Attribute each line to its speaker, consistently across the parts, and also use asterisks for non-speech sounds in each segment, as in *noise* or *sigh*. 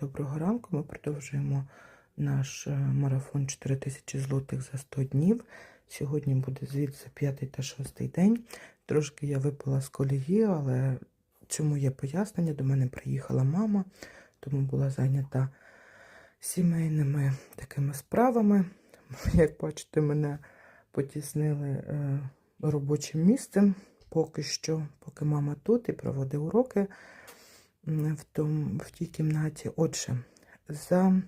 Speaker 1: Доброго ранку. Ми продовжуємо наш е, марафон 4000 злотих за 100 днів. Сьогодні буде звіт за п'ятий та шостий день. Трошки я випала з колії, але цьому є пояснення. До мене приїхала мама, тому була зайнята сімейними такими справами. *laughs* Як бачите, мене потіснили е, робочим місцем поки що, поки мама тут і проводить уроки в, том, в тій кімнаті. Отже, за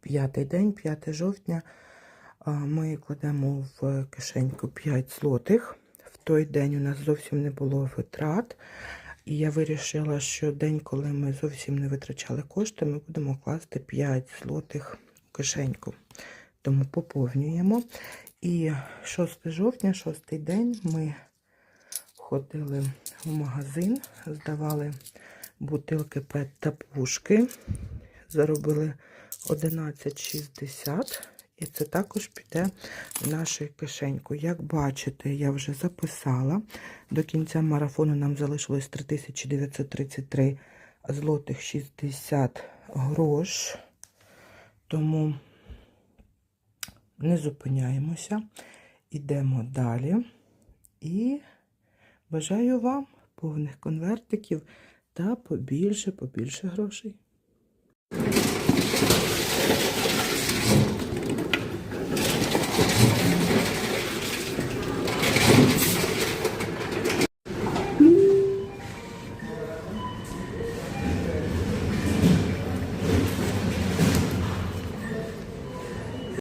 Speaker 1: п'ятий день, 5 жовтня, ми кладемо в кишеньку 5 злотих. В той день у нас зовсім не було витрат. І я вирішила, що день, коли ми зовсім не витрачали кошти, ми будемо класти 5 злотих у кишеньку. Тому поповнюємо. І 6 жовтня, 6 день, ми ходили в магазин, здавали бутилки ПЕТ та пушки. Заробили 11,60. І це також піде в нашу кишеньку. Як бачите, я вже записала. До кінця марафону нам залишилось 3933 злотих 60 грош. Тому не зупиняємося, йдемо далі. І бажаю вам повних конвертиків та побільше, побільше грошей.